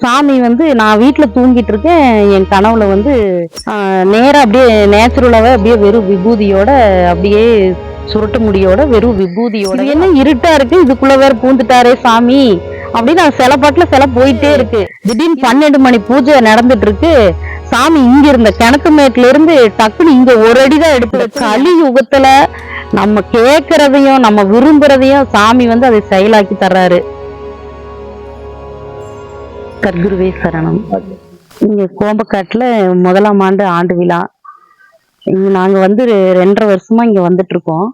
சாமி வந்து நான் வீட்டுல தூங்கிட்டு இருக்கேன். என் கனவுல வந்து ஆஹ், நேரா அப்படியே நேச்சுரலாவே அப்படியே வெறும் விபூதியோட அப்படியே சுருட்டு முடியோட வெறும் விபூதியோட. என்ன இருட்டா இருக்கு? இதுக்குள்ள வேற பூந்துட்டாரே சாமி. அப்படின்னு நான் சில பாட்டுல சில போயிட்டே இருக்கு. திடீர்னு பன்னெண்டு மணி பூஜை நடந்துட்டு இருக்கு. சாமி இங்க இருந்த கிணத்து மேட்ல இருந்து டக்குன்னு இங்க ஒரு அடிதான் எடுத்து கலி யுகத்துல நம்ம கேக்குறதையும் நம்ம விரும்புறதையும் சாமி வந்து அதை செயலாக்கி தர்றாரு. கர்குருவே சரணம். இங்கே கோம்பக்காட்டில் முதலாம் ஆண்டு ஆண்டு விழா. இங்கே நாங்கள் வந்து ரெண்டரை வருஷமாக இங்கே வந்துட்ருக்கோம்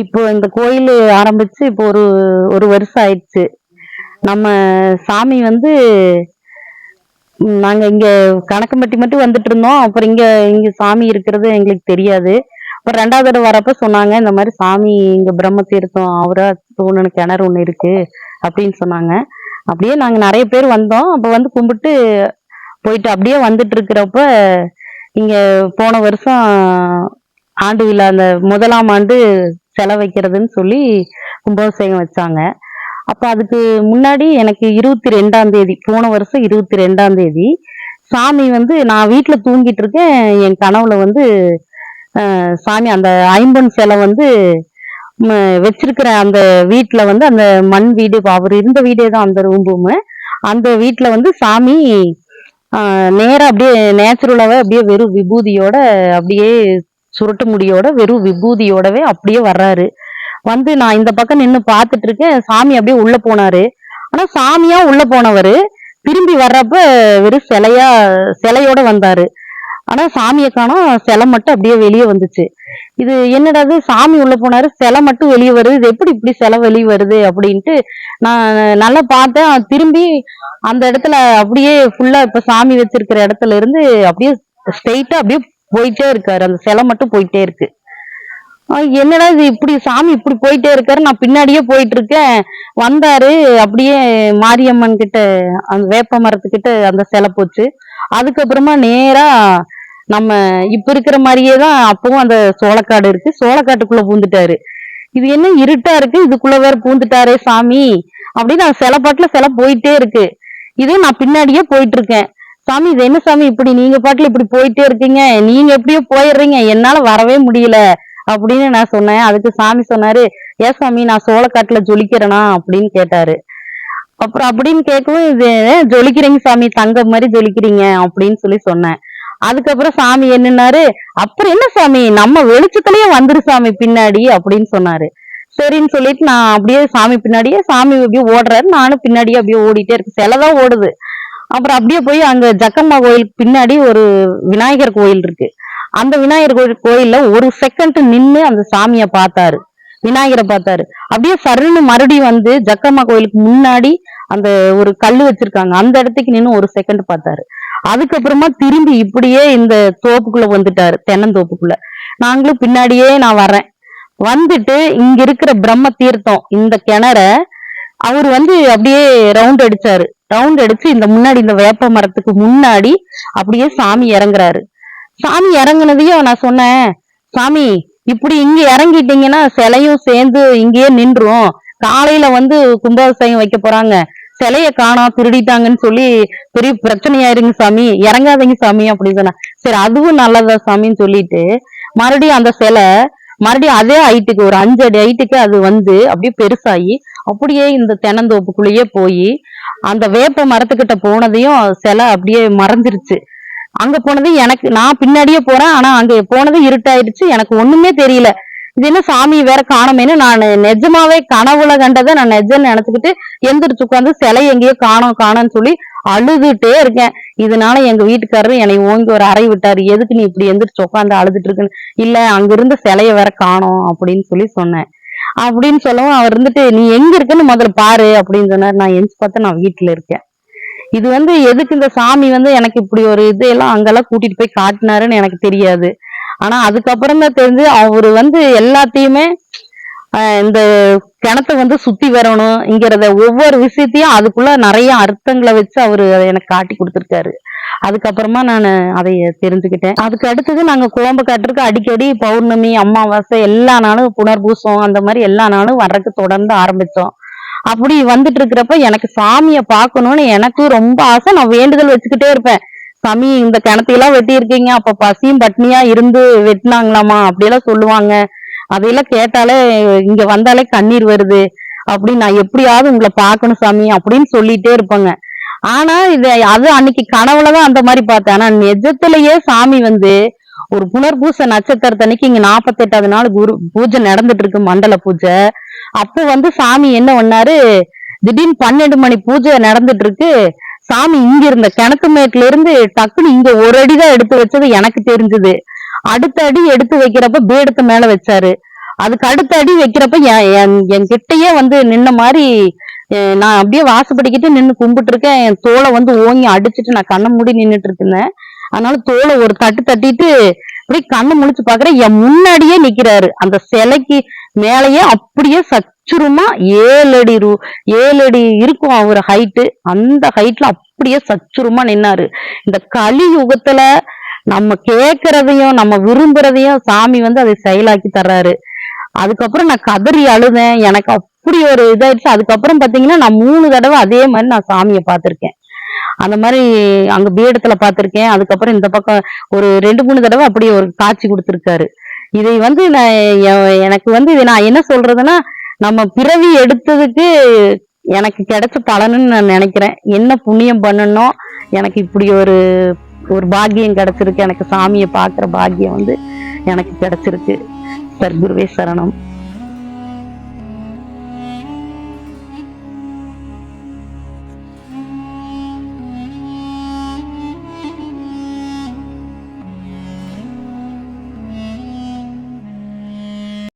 இப்போ இந்த கோயில் ஆரம்பித்து இப்போ ஒரு ஒரு வருஷம் ஆயிடுச்சு. நம்ம சாமி வந்து நாங்கள் இங்கே கணக்கம்பட்டி மட்டும் வந்துட்டு இருந்தோம் அப்புறம் இங்கே இங்கே சாமி இருக்கிறது எங்களுக்கு தெரியாது. அப்புறம் ரெண்டாவது தடவை வரப்ப சொன்னாங்க இந்த மாதிரி சாமி இங்கே பிரம்ம தீர்த்தம் அவராக தோணுன கிணறு ஒன்று இருக்குது அப்படின்னு சொன்னாங்க. அப்படியே நாங்கள் நிறைய பேர் வந்தோம். அப்போ வந்து கும்பிட்டு போயிட்டு அப்படியே வந்துட்டு இருக்கிறப்ப இங்கே போன வருஷம் ஆண்டு விழா அந்த முதலாம் ஆண்டு செல வைக்கிறதுன்னு சொல்லி கும்பாபிஷேகம் வச்சாங்க. அப்போ அதுக்கு முன்னாடி எனக்கு இருபத்தி ரெண்டாம் தேதி போன வருஷம் இருபத்தி ரெண்டாம் தேதி சாமி வந்து நான் வீட்டில் தூங்கிட்டு இருக்கேன். என் கனவுல வந்து சாமி அந்த ஐம்பன் சிலை வந்து வச்சிருக்கிற அந்த வீட்டுல வந்து அந்த மண் வீடு அவர் இருந்த வீடே தான் அந்த ரூம் அந்த வீட்டுல வந்து சாமி நேராக அப்படியே நேச்சுரலாவே அப்படியே வெறும் விபூதியோட அப்படியே சுருட்டு முடியோட வெறும் விபூதியோடவே அப்படியே வர்றாரு. வந்து நான் இந்த பக்கம் நின்று பார்த்துட்டு இருக்கேன். சாமி அப்படியே உள்ள போனாரு. ஆனா சாமியா உள்ள போனவர் திரும்பி வர்றப்ப வெறும் சிலையா சிலையோட வந்தாரு. ஆனா சாமியை காணோம் சிலை மட்டும் அப்படியே வெளியே வந்துச்சு. இது என்னடா இது? சாமி உள்ள போனாரு சிலை மட்டும் வெளியே வருது. இது எப்படி இப்படி சிலை வெளியே வருது அப்படின்ட்டு நான் நல்லா பார்த்தேன். திரும்பி அந்த இடத்துல அப்படியே ஃபுல்லா இப்ப சாமி வச்சிருக்கிற இடத்துல இருந்து அப்படியே ஸ்ட்ரெயிட்டா அப்படியே போயிட்டே இருக்காரு. அந்த சிலை மட்டும் போயிட்டே இருக்கு. என்னடா இது இப்படி சாமி இப்படி போயிட்டே இருக்காரு? நான் பின்னாடியே போயிட்டு இருக்கேன் வந்தாரு. அப்படியே மாரியம்மன் கிட்ட அந்த வேப்ப மரத்துக்கிட்ட அந்த சிலை போச்சு. அதுக்கப்புறமா நேரா நம்ம இப்ப இருக்கிற மாதிரியே தான் அப்பவும் அந்த சோளக்காடு இருக்கு. சோளக்காட்டுக்குள்ள பூந்துட்டாரு. இது என்ன இருட்டா இருக்கு? இதுக்குள்ள வேற பூந்துட்டாரே சாமி. அப்படின்னு நான் சில பாட்டுல சில போயிட்டே இருக்கு. இதே நான் பின்னாடியே போயிட்டு இருக்கேன் சாமி இது என்ன சாமி இப்படி நீங்க பாட்டுல இப்படி போயிட்டே இருக்கீங்க? நீங்க எப்படியோ போயிடுறீங்க. என்னால வரவே முடியல அப்படின்னு நான் சொன்னேன். அதுக்கு சாமி சொன்னாரு ஏன் சாமி நான் சோளக்காட்டுல ஜொலிக்கிறேனா? அப்படின்னு கேட்டாரு. அப்புறம் அப்படின்னு கேட்கவும் இது ஜொலிக்கிறீங்க சாமி? தங்கம் மாதிரி ஜொலிக்கிறீங்க. அப்படின்னு சொல்லி சொன்னேன். அதுக்கப்புறம் சாமி என்னன்னாரு அப்புறம் என்ன சாமி? நம்ம வெளிச்சத்துலயே வந்துரு சாமி பின்னாடி அப்படின்னு சொன்னாரு. சரின்னு சொல்லிட்டு நான் அப்படியே சாமி பின்னாடியே சாமி அப்படியே ஓடுறாரு. நானும் பின்னாடியே அப்படியே ஓடிட்டே இருக்கு சிலதான் ஓடுது. அப்புறம் அப்படியே போய் அங்க ஜக்கம்மா கோயிலுக்கு பின்னாடி ஒரு விநாயகர் கோயில் இருக்கு. அந்த விநாயகர் கோயில் கோயில்ல ஒரு செகண்ட் நின்னு அந்த சாமியை பார்த்தாரு. விநாயகரை பார்த்தாரு. அப்படியே சருன்னு மறுபடியும் வந்து ஜக்கம்மா கோயிலுக்கு முன்னாடி அந்த ஒரு கல்லு வச்சிருக்காங்க. அந்த இடத்துக்கு நின்று ஒரு செகண்ட் பார்த்தாரு. அதுக்கப்புறமா திரும்பி இப்படியே இந்த தோப்புக்குள்ள வந்துட்டாரு தென்னந்தோப்புக்குள்ள. நாங்களும் பின்னாடியே நான் வரேன் வந்துட்டு இங்க இருக்கிற பிரம்ம தீர்த்தம் இந்த கிணற அவர் வந்து அப்படியே ரவுண்ட் அடிச்சாரு. ரவுண்ட் அடிச்சு இந்த முன்னாடி இந்த வேப்ப மரத்துக்கு முன்னாடி அப்படியே சாமி இறங்குறாரு. சாமி இறங்குனதையும் நான் சொன்னேன் சாமி இப்படி இங்க இறங்கிட்டீங்கன்னா சிலையும் சேர்ந்து இங்கேயே நின்றும் காலையில வந்து கும்பாபிஷேகம் வைக்க போறாங்க. சிலைய காணோம் திருடிட்டாங்கன்னு சொல்லி பெரிய பிரச்சனையாயிருங்க சாமி. இறங்காதீங்க சாமி அப்படின்னு சொன்னா. சரி அதுவும் நல்லதா சாமின்னு சொல்லிட்டு மறுபடியும் அந்த சிலை மறுபடியும் அதே ஹைட்டுக்கு ஒரு அஞ்சு அடி ஹைட்டுக்கு அது வந்து அப்படியே பெருசாகி அப்படியே இந்த தென்னந்தோப்புக்குள்ளேயே போய் அந்த வேப்ப மரத்துக்கிட்ட போனதையும் சிலை அப்படியே மறைஞ்சிருச்சு. அங்க போனது எனக்கு நான் பின்னாடியே போறேன் ஆனா அங்க போனது இருட்டாயிடுச்சு எனக்கு ஒண்ணுமே தெரியல. இது என்ன சாமி வேற காணமேனு நான் நிஜமாவே கனவுல கண்டதை நான் நிஜம்னு நினைச்சுக்கிட்டு எந்திரிச்சு உட்காந்து சிலை எங்கேயோ காணோம் காணும்னு சொல்லி அழுதுட்டே இருக்கேன். இதனால எங்க வீட்டுக்காரரு என்னை ஓங்கி ஒரு அறை விட்டாரு. எதுக்கு நீ இப்படி எந்திரிச்சு உட்காந்து அழுதுட்டு இருக்குன்னு? இல்ல அங்க இருந்த சிலைய வேற காணோம் அப்படின்னு சொல்லி சொன்னேன். அப்படின்னு சொல்லவும் அவர் இருந்துட்டு நீ எங்க இருக்குன்னு முதல்ல பாரு அப்படின்னு சொன்னாரு. நான் எந்திரிச்சு பார்த்தா நான் வீட்டுல இருக்கேன். இது வந்து எதுக்கு இந்த சாமி வந்து எனக்கு இப்படி ஒரு இது எல்லாம் அங்கெல்லாம் கூட்டிட்டு போய் காட்டினாருன்னு எனக்கு தெரியாது. ஆனா அதுக்கப்புறம் தான் தெரிஞ்சு அவரு வந்து எல்லாத்தையுமே இந்த கிணத்தை வந்து சுத்தி வரணும்ங்கிறத ஒவ்வொரு விஷயத்தையும் அதுக்குள்ள நிறைய அர்த்தங்களை வச்சு அவரு அதை எனக்கு காட்டி கொடுத்துருக்காரு. அதுக்கப்புறமா நான் அதை தெரிஞ்சுக்கிட்டேன். அதுக்கு அடுத்தது நாங்க குழம்பு காட்டுறதுக்கு அடிக்கடி பௌர்ணமி அமாவாசை எல்லா நாளும் புனர்பூசம் அந்த மாதிரி எல்லா நாளும் வர்றதுக்கு தொடர்ந்து ஆரம்பிச்சோம். அப்படி வந்துட்டு இருக்கிறப்ப எனக்கு சாமியை பார்க்கணும்னு எனக்கும் ரொம்ப ஆசை. நான் வேண்டுதல் வச்சுக்கிட்டே இருப்பேன். சாமி இந்த கிணத்தையெல்லாம் வெட்டி இருக்கீங்க அப்ப பசியும் பட்னியா இருந்து வெட்டினாங்களாமா? அப்படியெல்லாம் சொல்லுவாங்க. அதையெல்லாம் கேட்டாலே இங்க வந்தாலே கண்ணீர் வருது. அப்படி நான் எப்படியாவது உங்களை பார்க்கணும் சாமி அப்படின்னு சொல்லிட்டே இருப்பேங்க. ஆனா இது அது அன்னைக்கு கனவுலதான் அந்த மாதிரி பார்த்தேன். ஆனா நிஜத்திலேயே சாமி வந்து ஒரு புனர்பூச நட்சத்திரத்தன்னைக்கு இங்க நாற்பத்தெட்டாவது நாள் குரு பூஜை நடந்துட்டு இருக்கு மண்டல பூஜை. அப்போ வந்து சாமி என்ன பண்ணாரு? திடீர்னு பன்னெண்டு மணி பூஜை நடந்துட்டு இருக்கு. சாமி இங்க இருந்த கிணத்து மேட்ல இருந்து டக்குன்னு இங்க ஒரு அடிதான் எடுத்து வச்சது எனக்கு தெரிஞ்சது. அடுத்த அடி எடுத்து வைக்கிறப்ப பீடத்து மேல வச்சாரு. அதுக்கு அடுத்த அடி வைக்கிறப்ப என் என்- கிட்டயே வந்து நின்ன மாதிரி நான் அப்படியே வாசப்படிக்கிட்டு நின்று கும்பிட்டு இருக்கேன் என் தோலை வந்து ஓங்கி அடிச்சுட்டு நான் கண்ணை மூடி நின்றுட்டு இருந்தேன். அதனால தோலை ஒரு தட்டு தட்டிட்டு அப்படியே கண்ணை முழிச்சு பாக்குறேன் என் முன்னாடியே நிக்கிறாரு. அந்த சிலைக்கு மேலேயே அப்படியே சச்சுருமா ஏழு அடி ரூ ஏழு அடி இருக்கும் அவர் ஹைட்டு அந்த ஹைட்ல அப்படியே சச்சுருமா நின்னாரு. இந்த கலியுகத்துல நம்ம கேக்குறதையும் நம்ம விரும்புறதையும் சாமி வந்து அதை செயலாக்கி தர்றாரு. அதுக்கப்புறம் நான் கதறி அழுதேன். எனக்கு அப்படி ஒரு இதாயிடுச்சு. அதுக்கப்புறம் பாத்தீங்கன்னா நான் மூணு தடவை அதே மாதிரி நான் சாமியை பார்த்திருக்கேன். அந்த மாதிரி அங்க பீடத்துல பார்த்துருக்கேன் அதுக்கப்புறம் இந்த பக்கம் ஒரு ரெண்டு மூணு தடவை அப்படி ஒரு காட்சி கொடுத்துருக்காரு. இதை வந்து நான் எ- எனக்கு வந்து இதை நான் என்ன சொல்றதுன்னா நம்ம பிறவி எடுத்ததுக்கு எனக்கு கிடைச்ச பலனுன்னு நான் நினைக்கிறேன். என்ன புண்ணியம் பண்ணணும்? எனக்கு இப்படி ஒரு ஒரு பாக்கியம் கிடைச்சிருக்கு. எனக்கு சாமியை பார்க்குற பாக்கியம் வந்து எனக்கு கிடைச்சிருக்கு. சர்க்குருவே சரணம்.